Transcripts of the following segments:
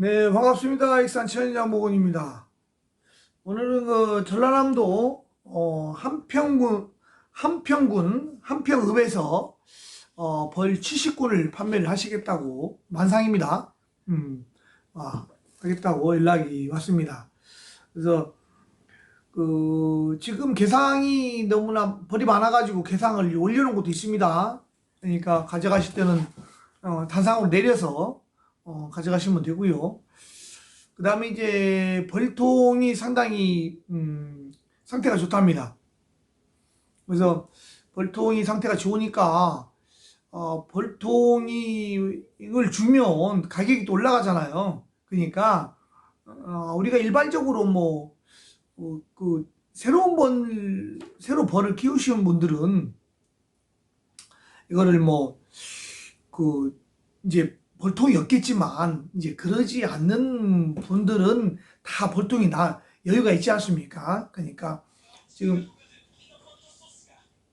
네, 반갑습니다. 익산 천인장 목원입니다. 오늘은 그 전라남도 어, 한평군 한평군 한평읍에서 어, 벌 70군을 판매를 하시겠다고 만상입니다. 음, 아, 하겠다고 연락이 왔습니다. 그래서 그 지금 개상이 너무나 벌이 많아가지고 개상을 올려놓은 것도 있습니다. 그러니까 가져가실 때는 어, 단상으로 내려서 어, 가져가시면 되고요. 그 다음에 이제 벌통이 상당히 음, 상태가 좋답니다. 그래서 벌통이 상태가 좋으니까 어, 벌통이 이걸 주면 가격이 또 올라가잖아요. 그러니까 어, 우리가 일반적으로 뭐, 어, 그 새로운 벌 새로 벌을 키우시는 분들은 이거를 뭐 그 이제 벌통이 없겠지만 이제 그러지 않는 분들은 다 벌통이 나 여유가 있지 않습니까? 그러니까 지금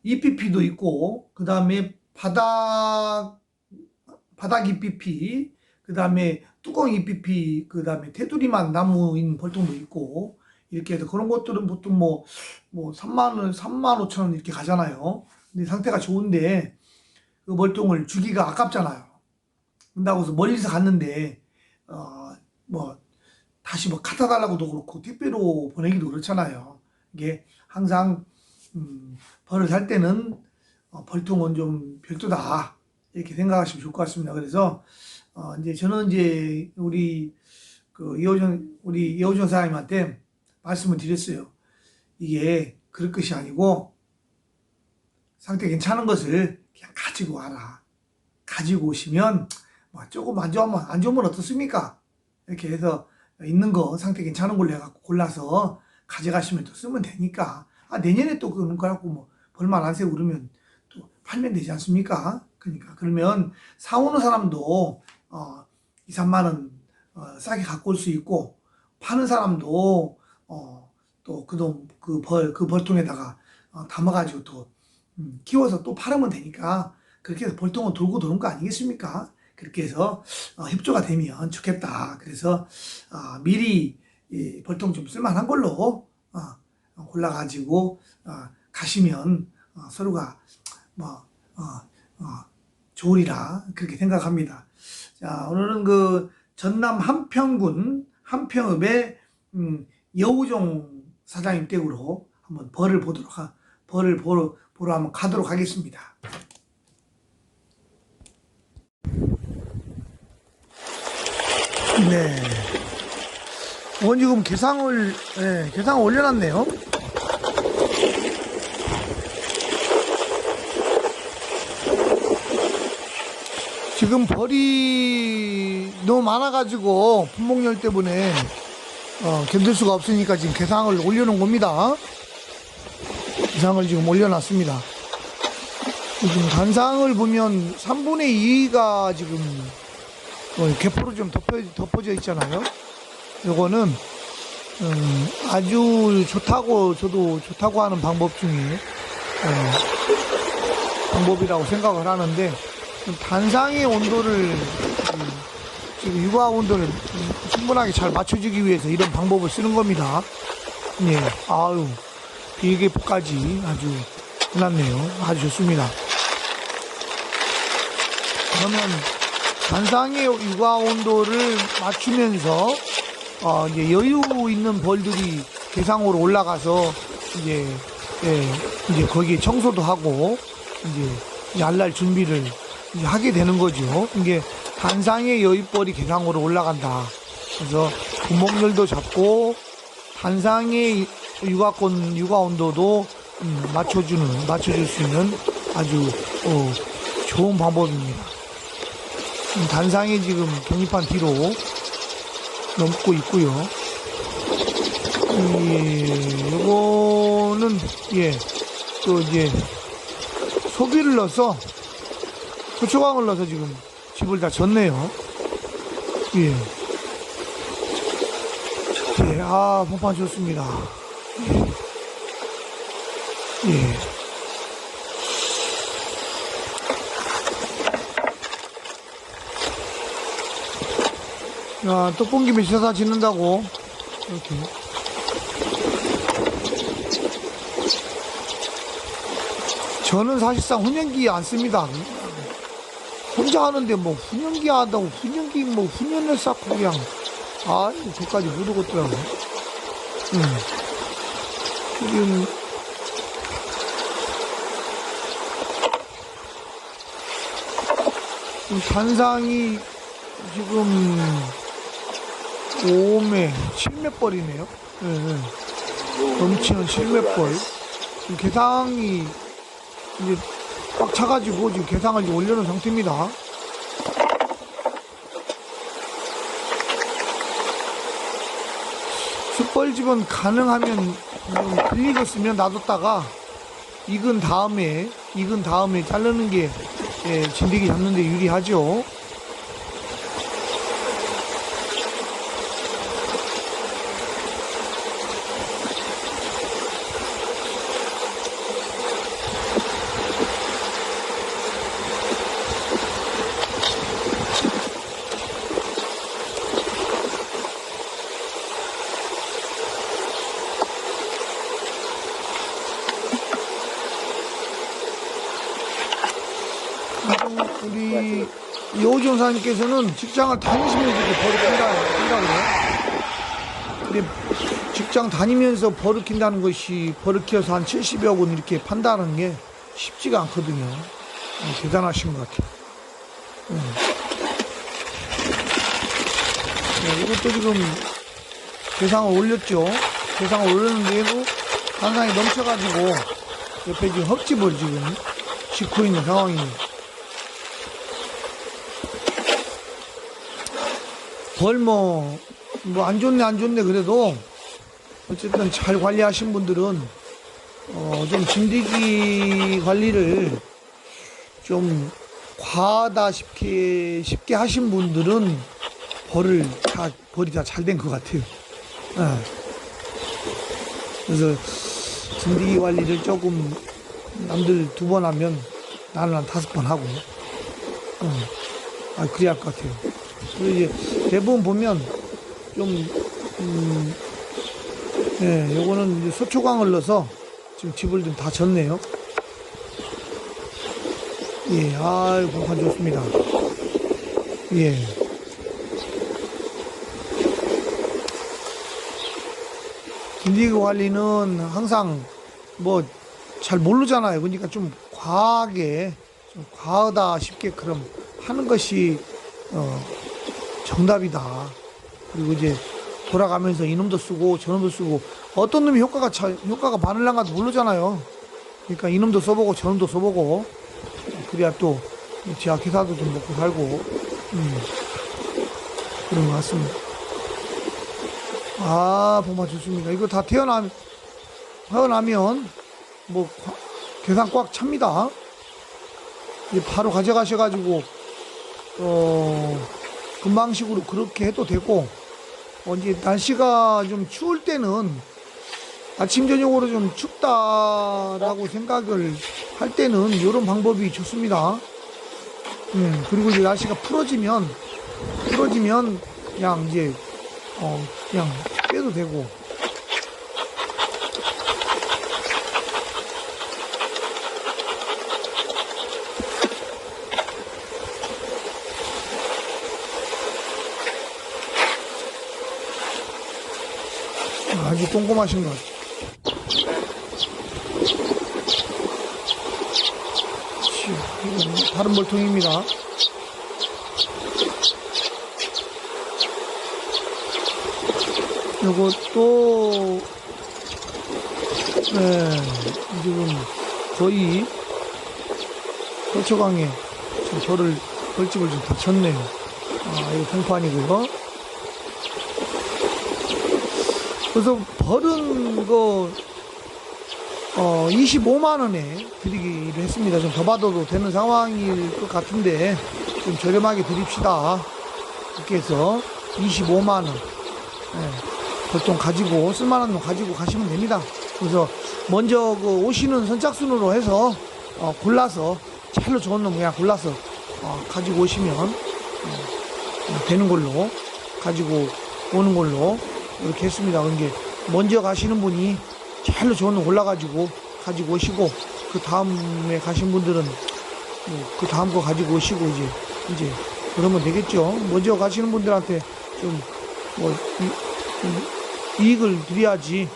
EPP도 있고 그 다음에 바닥 바닥 EPP 그 다음에 뚜껑 EPP 그 다음에 테두리만 나무인 벌통도 있고 이렇게 해서 그런 것들은 보통 뭐 뭐 3만 원, 3만 5천 원 이렇게 가잖아요. 근데 상태가 좋은데 그 벌통을 주기가 아깝잖아요. 그런다고 해서 멀리서 갔는데 어 뭐 다시 뭐 갖다 달라고도 그렇고 택배로 보내기도 그렇잖아요. 이게 항상 음, 벌을 살 때는 어, 벌통은 좀 별도다 이렇게 생각하시면 좋을 것 같습니다. 그래서 어, 이제 저는 이제 우리 그 이호정 우리 이호정 사장님한테 말씀을 드렸어요. 이게 그럴 것이 아니고 상태 괜찮은 것을 그냥 가지고 와라. 가지고 오시면 뭐 조금 안 좋으면 안 좋으면 어떻습니까? 이렇게 해서 있는 거 상태 괜찮은 걸로 해갖고 골라서 가져가시면 또 쓰면 되니까 아 내년에 또 그런 거 갖고 뭐 벌만 안 세고 그러면 또 팔면 되지 않습니까? 그러니까 그러면 사오는 사람도 어 2, 3만 원 어, 싸게 갖고 올 수 있고 파는 사람도 어 또그돈그벌 그 벌통에다가 어, 담아가지고 또 음, 키워서 또 팔으면 되니까 그렇게 해서 벌통은 돌고 도는 거 아니겠습니까? 그렇게 해서 어, 협조가 되면 좋겠다. 그래서 어, 미리 이 벌통 좀 쓸만한 걸로 어, 골라가지고 어, 가시면 어, 서로가 뭐 좋으리라 그렇게 생각합니다. 자 오늘은 그 전남 한평군 한평읍의 음, 여우종 사장님 댁으로 한번 벌을 보도록 하, 벌을 보러, 보러 한번 가도록 하겠습니다. 네. 원지금 개상을, 네, 개상을 올려놨네요. 지금 벌이 너무 많아가지고 분목열 때문에 어, 견딜 수가 없으니까 지금 개상을 올려놓은 겁니다. 개상을 지금 올려놨습니다. 지금 간상을 보면 3분의 2가 지금 어, 개포로 좀 덮여, 덮어 져 있잖아요. 요거는 음, 아주 좋다고 저도 좋다고 하는 방법 중에 어, 방법이라고 생각을 하는데 좀 단상의 온도를 음, 지금 육아 온도를 충분하게 잘 맞춰주기 위해서 이런 방법을 쓰는 겁니다. 예, 아유 비계포까지 아주 해놨네요. 아주 좋습니다. 그러면 단상의 육아 온도를 맞추면서 어, 이제 여유 있는 벌들이 대상으로 올라가서 이제 예, 이제 거기에 청소도 하고 이제 날날 준비를 이제 하게 되는 거죠. 이게 단상의 여유벌이 개상으로 올라간다. 그래서 구멍열도 잡고 단상의 육아권 육아 온도도 음, 맞춰주는 맞춰줄 수 있는 아주 어, 좋은 방법입니다. 단상이 지금 경립판 뒤로 넘고 있고요. 예, 요거는 예, 또 이제 소비를 넣어서 소초광을 넣어서 지금 집을 다 졌네요. 예. 예, 아, 본판 좋습니다. 예. 예. 자, 떡봉김에 셔서 짓는다고. 이렇게. 저는 사실상 훈연기 안 씁니다. 혼자 하는데 뭐 훈연기 한다고 훈연기 뭐 훈연을 쌓고 그냥 아 저까지 못 오겠더라고. 음. 지금 이 단상이 지금 5매 7몇 벌이네요. 예, 예. 넘치는 7몇 벌. 지금 개상이 이제 꽉 차가지고 지금 개상을 이제 올려놓은 상태입니다. 숯벌집은 가능하면 좀 빌리겠으면 놔뒀다가 익은 다음에 익은 다음에 자르는 게 예, 진드기 잡는 데 유리하죠. 우리 여우정 사님께서는 직장을 다니시면서 한다고 그래요. 근데 직장 다니면서 버릇킨다는 것이 버릇해서 한 70여 원 이렇게 판다는 게 쉽지가 않거든요. 어, 대단하신 것 같아요. 음. 네, 이것도 지금 대상을 올렸죠. 대상을 올렸는데도 단상이 넘쳐가지고 옆에 지금 헛집을 지금 짓고 있는 상황입니다. 벌 뭐, 뭐, 안 좋네, 안 좋네, 그래도, 어쨌든 잘 관리하신 분들은, 어, 좀 진드기 관리를 좀 과하다 싶게, 쉽게 하신 분들은 벌을 다, 벌이 다 잘 된 것 같아요. 예. 그래서 진드기 관리를 조금 남들 두 번 하면 나는 한 다섯 번 하고, 어, 아, 그래야 할 것 같아요. 대부분 보면 좀, 음, 예, 요거는 이제 소초광을 넣어서 지금 집을 좀 다 졌네요. 예, 아유, 공판 좋습니다. 예. 김디그 관리는 항상 뭐 잘 모르잖아요. 그러니까 좀 과하게, 좀 과하다 싶게 그럼 하는 것이, 어, 정답이다. 그리고 이제 돌아가면서 이놈도 쓰고 저놈도 쓰고 어떤 놈이 효과가 차, 효과가 바늘랑가도 모르잖아요. 그러니까 이놈도 써보고 저놈도 써보고 그래야 또 제약 회사도 좀 먹고 살고 음, 그런 것 같습니다. 아 정말 좋습니다. 이거 다 태어나면 태어나면 뭐 과- 계산 꽉 찹니다. 이제 바로 가져가셔가지고 어. 금방식으로 그렇게 해도 되고 어, 이제 날씨가 좀 추울 때는 아침 저녁으로 좀 춥다라고 생각을 할 때는 이런 방법이 좋습니다. 음, 그리고 이제 날씨가 풀어지면 풀어지면 그냥 이제 어 그냥 빼도 되고 아주 꼼꼼하신 것 같아요. 다른 벌통입니다. 요것도, 네, 지금 거의 서초강에 벌을, 벌집을 좀 다 쳤네요. 아, 이거 통판이고요. 그래서 벌은 그, 어, 25만원에 드리기로 했습니다. 좀 더 받아도 되는 상황일 것 같은데, 좀 저렴하게 드립시다. 이렇게 해서 25만원. 예, 보통 가지고, 쓸만한 놈 가지고 가시면 됩니다. 그래서 먼저 그 오시는 선착순으로 해서, 어, 골라서, 찰로 좋은 놈 그냥 골라서, 어, 가지고 오시면, 어, 되는 걸로 가지고 오는 걸로 이렇게 했습니다. 그게 먼저 가시는 분이 좋은 거 골라가지고 가지고 오시고 그 다음에 가신 분들은 뭐그 다음 거 가지고 오시고 이제 이제 그러면 되겠죠. 먼저 가시는 분들한테 좀뭐 이익을 드려야지.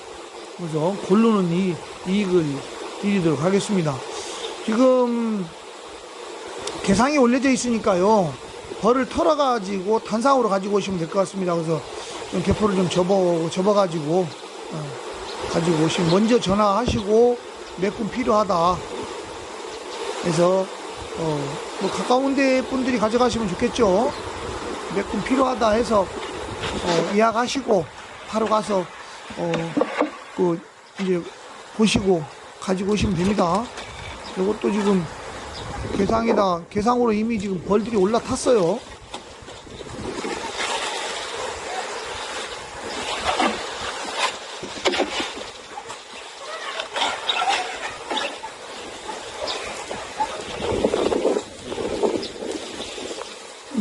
그래서 고르는 이 이익을 드리도록 하겠습니다. 지금 개상이 올려져 있으니까요. 벌을 털어 가지고 단상으로 가지고 오시면 될 것 같습니다. 그래서 좀 개포를 좀 접어 접어가지고 어, 가지고 오시면 먼저 전화하시고 몇 분 필요하다. 그래서 어, 뭐 가까운 데 분들이 가져가시면 좋겠죠. 몇 분 필요하다 해서 어, 예약하시고 바로 가서 어, 그 이제 보시고 가지고 오시면 됩니다. 이것도 지금 개상에다 개상으로 이미 지금 벌들이 올라탔어요.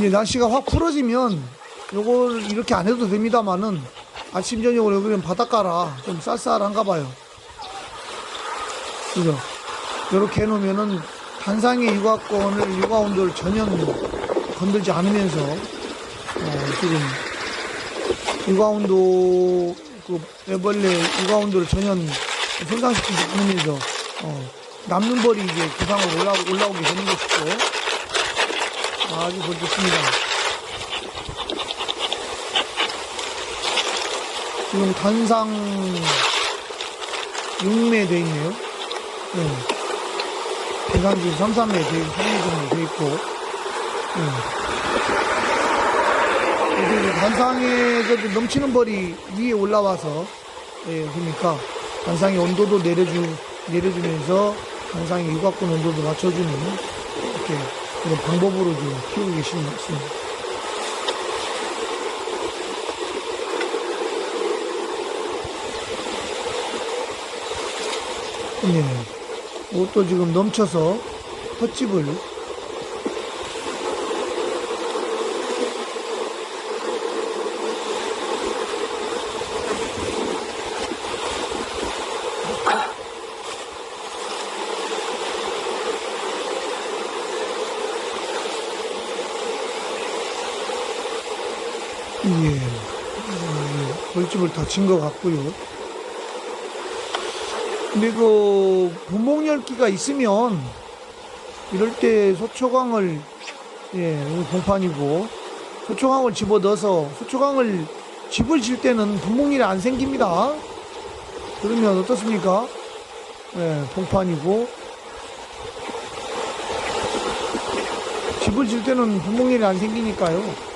이제 날씨가 확 풀어지면 요걸 이렇게 안 해도 됩니다만은 아침 저녁으로 여기는 바닷가라 좀 쌀쌀한가 봐요. 그죠? 이렇게 해놓으면은 단상의 육아권을 육아 온도를 전혀 건들지 않으면서 어, 지금 육아 온도 그 애벌레 육아 온도를 전혀 손상시키지 않으면서 어, 남는 벌이 이제 구상으로 올라 올라오게 되는 것이고 아주 좋습니다. 지금 단상 6매 돼 있네요. 네. 대상 지금 3, 3매 돼, 3매 정도 돼 있고. 네. 그래서 단상에 그 넘치는 벌이 위에 올라와서, 예, 그러니까 단상의 온도도 내려주, 내려주면서 단상의 육각권 온도도 맞춰주는 이렇게 그런 방법으로 지금 키우고 계시는 것 같습니다. 네. 옷도 지금 넘쳐서 헛집을 예, 예, 벌집을 다친 것 같고요. 근데 그 분목열기가 있으면 이럴 때 소초광을 예 여기 봉판이고 소초광을 집어 넣어서 소초광을 집을 질 때는 분목열이 안 생깁니다. 그러면 어떻습니까? 예 봉판이고 집을 질 때는 분목열이 안 생기니까요.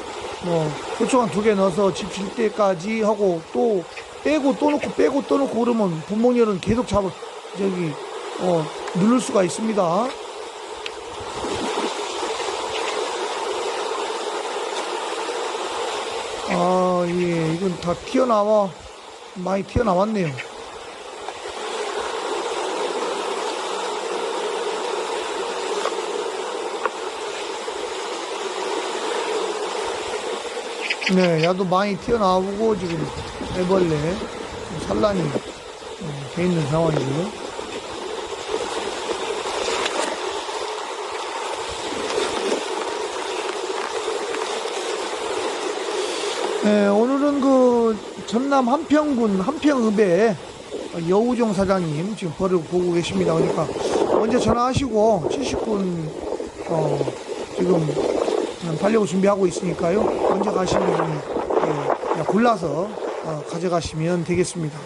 뭐 소초광 두개 넣어서 집질 때까지 하고 또 빼고 또 놓고 빼고 또 놓고 그러면 분목열은 계속 잡아 저기 어 누를 수가 있습니다. 아, 예, 이건 다 튀어나와 많이 튀어나왔네요. 네, 야도 많이 튀어나오고 지금 애벌레 산란이 어, 돼 있는 상황이고요. 네, 오늘은 그 전남 한평군 한평읍의 여우종 사장님 지금 벌을 보고 계십니다. 그러니까 먼저 전화하시고 70분 어, 지금 팔려고 준비하고 있으니까요. 먼저 가시면 예, 골라서 어, 가져가시면 되겠습니다.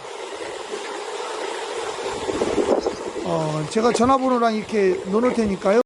어, 제가 전화번호랑 이렇게 넣어놓을 테니까요.